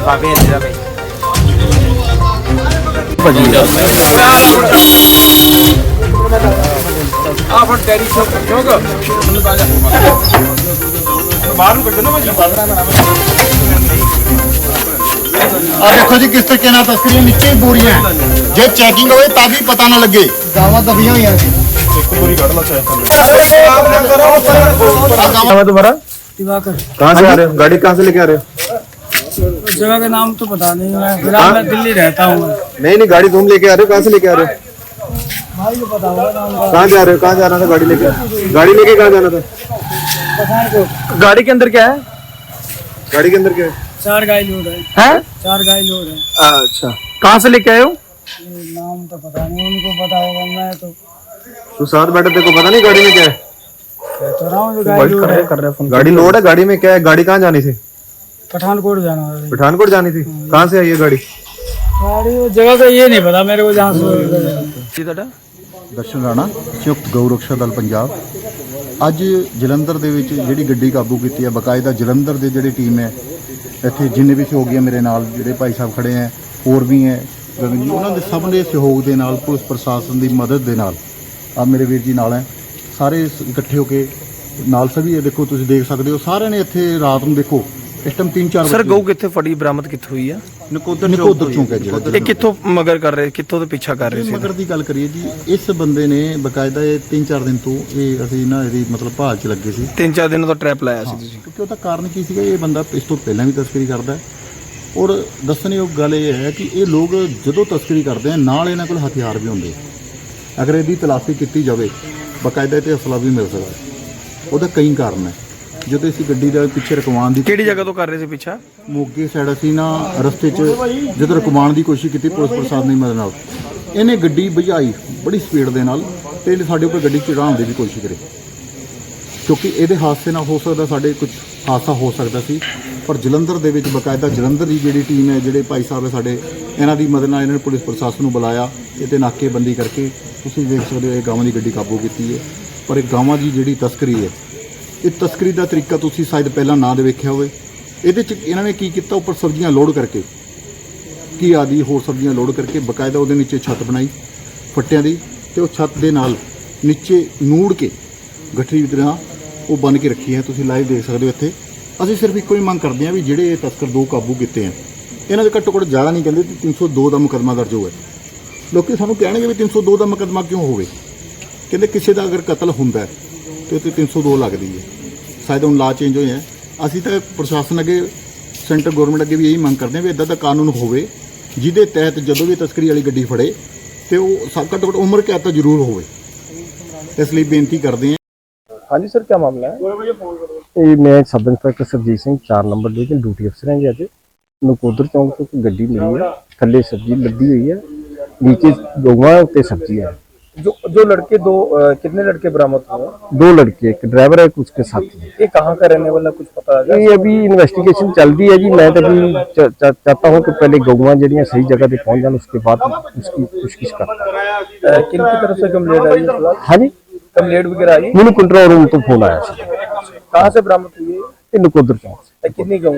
लिफाफे दे भाई देखो जी किस तरीके ना तस्करी नीचे ही बोरियाँ जे चैकिंग चेकिंग होए ताकि पता ना लगे। दावा दबी हुई हैं दोबारा कहाँ से आ रहे हो? गाड़ी कहाँ से लेके आ रहे हो? उस जगह का नाम तो पता नहीं मैं फ़िलहाल मैं दिल्ली रहता हूँ। नहीं नहीं गाड़ी तुम लेके आ रहे हो? कहाँ से लेके आ रहे हो? भाई पता होगा कहाँ जा रहे हो? कहाँ जाना था गाड़ी लेके? गाड़ी लेके कहाँ जाना था? गाड़ी के अंदर क्या है? गाड़ी के अंदर क्या है? चार गाय लोड है। हैं? चार गाय लोड है। अच्छा। कहाँ से लेके आए हो? नाम तो पता नहीं उनको पता होगा मैं तो तू साथ बैठे तेरे को पता नहीं गाड़ी में क्या है? कह तो रहा हूँ लोड रहे गाड़ी लोड है गाड़ी में क्या है? गाड़ी कहाँ जानी थी? पठानकोट जाना है पठानकोट जानी थी कहाँ से आई है गाड़ी गाड़ी वो जगह का ये नहीं पता मेरे को जहाँ से जी ਤੁਹਾਡਾ ਦਰਸ਼ਨ ਰਾਣਾ ਸੰਯੁਕਤ ਗਊ ਰਕਸ਼ਾ ਦਲ ਪੰਜਾਬ ਅੱਜ ਜਲੰਧਰ ਦੇ ਵਿੱਚ ਜਿਹੜੀ ਗੱਡੀ ਕਾਬੂ ਕੀਤੀ ਹੈ ਬਕਾਇਦਾ ਜਲੰਧਰ ਦੇ ਜਿਹੜੀ ਟੀਮ ਹੈ ਇੱਥੇ ਜਿੰਨੇ ਵੀ ਸਹਿਯੋਗੀ ਹੈ ਮੇਰੇ ਨਾਲ ਜਿਹੜੇ ਭਾਈ ਸਾਹਿਬ ਖੜੇ ਹੈ ਹੋਰ ਵੀ ਹੈ ਗਗਨ ਜੀ ਉਹਨਾਂ ਦੇ ਸਭ ਦੇ ਸਹਿਯੋਗ ਦੇ ਨਾਲ ਪੁਲਿਸ ਪ੍ਰਸ਼ਾਸਨ ਦੀ ਮਦਦ ਦੇ ਨਾਲ ਆ ਮੇਰੇ ਵੀਰ ਜੀ ਨਾਲ ਹੈ ਸਾਰੇ ਸ- ਇਕੱਠੇ ਹੋ ਕੇ ਨਾਲ ਸਭੀ ਇਹ ਦੇਖੋ ਤੁਸੀਂ ਦੇਖ ਸਕਦੇ ਹੋ ਸਾਰਿਆਂ ਨੇ ਇੱਥੇ ਰਾਤ ਨੂੰ ਦੇਖੋ ਇਸ ਟਾਈਮ 3-4 ਸਰ ਗਊ ਕਿੱਥੇ ਫੜੀ? ਬਰਾਮਦ ਕਿੱਥੋਂ ਹੋਈ ਆ? ਨਕੋਦਰ ਨਕੋਦਰ ਚੌਂਕ ਹੈ ਜਿਹੜਾ ਇਹ ਕਿੱਥੋਂ ਮਗਰ ਕਰ ਰਹੇ ਕਿੱਥੋਂ ਤੋਂ ਪਿੱਛਾ ਕਰ ਰਹੇ ਸੀ? ਮਗਰ ਦੀ ਗੱਲ ਕਰੀਏ ਜੀ ਇਸ ਬੰਦੇ ਨੇ ਬਕਾਇਦਾ ਇਹ 3-4 ਦਿਨ ਤੋਂ ਇਹ ਅਸੀਂ ਨਾ ਇਹਦੀ ਮਤਲਬ ਭਾਲ 'ਚ ਲੱਗੇ ਸੀ। ਤਿੰਨ ਚਾਰ ਦਿਨਾਂ ਤੋਂ ਟ੍ਰੈਪ ਲਾਇਆ ਸੀ ਤੁਸੀਂ। ਕਿਉਂਕਿ ਉਹਦਾ ਕਾਰਨ ਕੀ ਸੀਗਾ ਇਹ ਬੰਦਾ ਇਸ ਤੋਂ ਪਹਿਲਾਂ ਵੀ ਤਸਕਰੀ ਕਰਦਾ ਹੈ। ਔਰ ਦੱਸਣਯੋਗ ਗੱਲ ਇਹ ਹੈ ਕਿ ਇਹ ਲੋਕ ਜਦੋਂ ਤਸਕਰੀ ਕਰਦੇ ਆ ਨਾਲ ਇਹਨਾਂ ਕੋਲ ਹਥਿਆਰ ਵੀ ਹੁੰਦੇ। ਅਗਰ ਇਹਦੀ ਤਲਾਸ਼ੀ ਕੀਤੀ ਜਾਵੇ ਬਕਾਇਦਾ ਇਹ ਤੇ ਅਸਲਾ ਵੀ ਮਿਲ ਸਕਦਾ। ਉਹਦਾ ਕਈ ਕਾਰਨ ਹੈ। ਜਦੋਂ ਅਸੀਂ ਗੱਡੀ ਦਾ ਪਿੱਛੇ ਰਕਵਾਉਣ ਦੀ ਕਿਹੜੀ ਜਗ੍ਹਾ ਤੋਂ ਕਰ ਰਹੇ ਸੀ ਪਿੱਛਾ? ਮੋਗੇ ਸਾਈਡ ਅਸੀਂ ਨਾ ਰਸਤੇ 'ਚ ਜਦੋਂ ਰੁਕਵਾਉਣ ਦੀ ਕੋਸ਼ਿਸ਼ ਕੀਤੀ ਪੁਲਿਸ ਪ੍ਰਸ਼ਾਸਨ ਦੀ ਮਦਦ ਨਾਲ। ਇਹਨੇ ਗੱਡੀ ਭਜਾਈ ਬੜੀ ਸਪੀਡ ਦੇ ਨਾਲ ਤੇ ਇਹਨੇ ਸਾਡੇ ਉੱਪਰ ਗੱਡੀ ਚੜਾਉਣ ਦੀ ਵੀ ਕੋਸ਼ਿਸ਼ ਕਰੀ। ਕਿਉਂਕਿ ਇਹਦੇ ਹਾਦਸੇ ਨਾਲ ਹੋ ਸਕਦਾ ਸਾਡੇ ਕੁਝ ਹਾਦਸਾ ਹੋ ਸਕਦਾ ਸੀ ਪਰ ਜਲੰਧਰ ਦੇ ਵਿੱਚ ਬਕਾਇਦਾ ਜਲੰਧਰ ਦੀ ਜਿਹੜੀ ਟੀਮ ਹੈ ਜਿਹੜੇ ਭਾਈ ਸਾਹਿਬ ਹੈ ਸਾਡੇ ਇਹਨਾਂ ਦੀ ਮਦਦ ਨਾਲ ਇਹਨਾਂ ਨੇ ਪੁਲਿਸ ਪ੍ਰਸ਼ਾਸਨ ਨੂੰ ਬੁਲਾਇਆ ਇਹ ਤੇ ਨਾਕੇਬੰਦੀ ਕਰਕੇ ਤੁਸੀਂ ਦੇਖ ਸਕਦੇ ਹੋ ਇਹ ਗਾਵਾਂ ਦੀ ਗੱਡੀ ਕਾਬੂ ਕੀਤੀ ਹੈ। ਪਰ ਇਹ ਗਾਵਾਂ ਦੀ ਜਿਹੜੀ ਤਸਕਰੀ ਹੈ ਇਹ ਤਸਕਰੀ ਦਾ ਤਰੀਕਾ ਤੁਸੀਂ ਸ਼ਾਇਦ ਪਹਿਲਾਂ ਨਾ ਦੇ ਵੇਖਿਆ ਹੋਵੇ। ਇਹਦੇ ਚ ਇਹਨਾਂ ਨੇ ਕੀ ਕੀਤਾ? ਉੱਪਰ ਸਬਜ਼ੀਆਂ ਲੋਡ ਕਰਕੇ। ਕੀ ਆਦਿ ਹੋਰ ਸਬਜ਼ੀਆਂ ਲੋਡ ਕਰਕੇ ਬਕਾਇਦਾ ਉਹਦੇ ਨੀਚੇ ਛੱਤ ਬਣਾਈ, ਫੱਟਿਆਂ ਦੀ ਤੇ ਉਹ ਛੱਤ ਦੇ ਨਾਲ ਨੀਚੇ ਨੂੜ ਕੇ ਗੱਠੜੀ ਤਰ੍ਹਾਂ ਉਹ ਬਨ ਕੇ ਰੱਖੀ ਹੈ। ਤੁਸੀਂ ਲਾਈਵ ਦੇਖ ਸਕਦੇ ਹੋ ਇੱਥੇ। ਅਸੀਂ ਸਿਰਫ ਇੱਕੋ ਹੀ ਮੰਗ ਕਰਦੇ ਹਾਂ ਵੀ ਜਿਹੜੇ ਇਹ ਤਸਕਰ ਦੋ ਕਾਬੂ ਕੀਤੇ ਆ ਇਹਨਾਂ ਦੇ ਘੱਟੋ ਘੱਟ ਜ਼ਿਆਦਾ ਨਹੀਂ ਕਹਿੰਦੇ ਕਿ 302 ਦਾ ਮੁਕੱਦਮਾ ਦਰਜ ਹੋਇਆ। ਲੋਕੀ ਸਾਨੂੰ ਕਹਿਣਗੇ ਵੀ 302 ਦਾ ਮੁਕੱਦਮਾ ਕਿਉਂ ਹੋਵੇ? ਕਹਿੰਦੇ ਕਿਸੇ ਦਾ ਅਗਰ ਕਤਲ ਹੁੰਦਾ ਤੇ ਉੱਤੇ 302 ਲੱਗਦੀ ਹੈ। ਸ਼ਾਇਦ ਹੁਣ ਲਾ ਚੇਂਜ ਹੋਏ ਆ। ਅਸੀਂ ਤਾਂ ਪ੍ਰਸ਼ਾਸਨ ਅੱਗੇ ਸੈਂਟਰ ਗਵਰਨਮੈਂਟ ਅੱਗੇ ਵੀ ਇਹੀ ਮੰਗ ਕਰਦੇ ਆ ਵੀ ਇਦਾਂ ਦਾ ਕਾਨੂੰਨ ਹੋਵੇ ਜਿਹਦੇ ਤਹਿਤ ਜਦੋਂ ਵੀ ਤਸਕਰੀ ਵਾਲੀ ਗੱਡੀ ਫੜੇ ਤੇ ਉਹ ਸਭ ਘੱਟੋ ਘੱਟ ਉਮਰ ਕੈਦ ਤਾਂ ਜ਼ਰੂਰ ਹੋਵੇ। ਇਸ ਲਈ ਬੇਨਤੀ ਕਰਦੇ ਆ ਹਾਂਜੀ ਸਰ ਕੀ ਮਾਮਲਾ ਹੈ? ਇਹ ਮੈਂ ਸਬ ਇੰਸਪੈਕਟਰ ਸਰਜੀਤ ਸਿੰਘ ਚਾਰ ਨੰਬਰ ਦੇ ਡਿਊਟੀ ਅਫਸਰ ਹਾਂ ਜੀ ਅੱਜ। ਨਕੋਦਰ ਚੌਂਕ ਤੋਂ ਗੱਡੀ ਮਿਲੀ ਹੈ। ਥੱਲੇ ਸਬਜ਼ੀ ਲੱਦੀ ਹੋਈ ਹੈ। ਨੀਚੇ ਦੋਵਾਂ ਉੱਤੇ ਸਬਜ਼ੀ ਹੈ। जो जो लड़के दो अ, कितने लड़के बरामद हुए दो लड़के एक ड्राइवर है उसके साथी ये कहाँ का रहने वाला कुछ पता है ये अभी इन्वेस्टिगेशन चल रही है जी। मैं तो अभी चाहता हूँ कि पहले गौवा जड़ियाँ सही जगह पे पहुँच जाए उसके बाद उसकी पुछगिछ करता हूँ किन की तरफ़ से कंप्लेंट आई है हाँ जी। कंप्लेंट वगैरह आई? मैंने कंट्रोल रूम तो फ़ोन आया कहाँ से बरामद हुई है नकोदर चौंक कितनी गऊ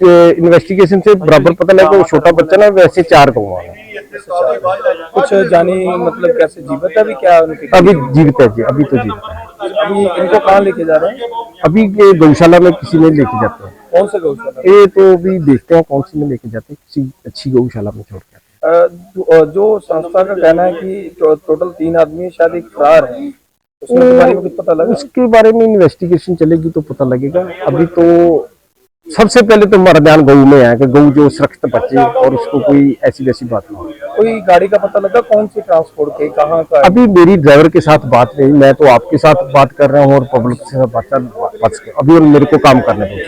इन्वेस्टिगेशन से बराबर पता लगा वो छोटा बच्चा ना वैसे चार गौवा है। कुछ जानी मतलब कैसे जीवित है अभी क्या उनकी? अभी जीवित है जी अभी तो जीवित है। अभी इनको कहाँ लेके जा रहे हैं? अभी ये गौशाला में किसी में लेके जाते हैं। कौन से गौशाला? ये तो अभी देखते हैं कौन सी में लेके जाते हैं। किसी अच्छी गौशाला में छोड़ के आते जो संस्था का कहना है कि टो- टोटल तीन आदमी शायद एक फरार है। उसमें तुम्हारे को कुछ पता लगा? उसके बारे में इन्वेस्टिगेशन चलेगी तो पता लगेगा। अभी तो सबसे पहले तो हमारा ध्यान गऊ में है कि गऊ जो सुरक्षित बचे और उसको कोई ऐसी वैसी बात ना हो कोई गाड़ी का पता लगा कौन सी ट्रांसपोर्ट के कहाँ का है? अभी मेरी ड्राइवर के साथ बात नहीं मैं तो आपके साथ बात कर रहा हूँ और पब्लिक के साथ बात कर बात कर- अभी मेरे को काम करने दो ठीक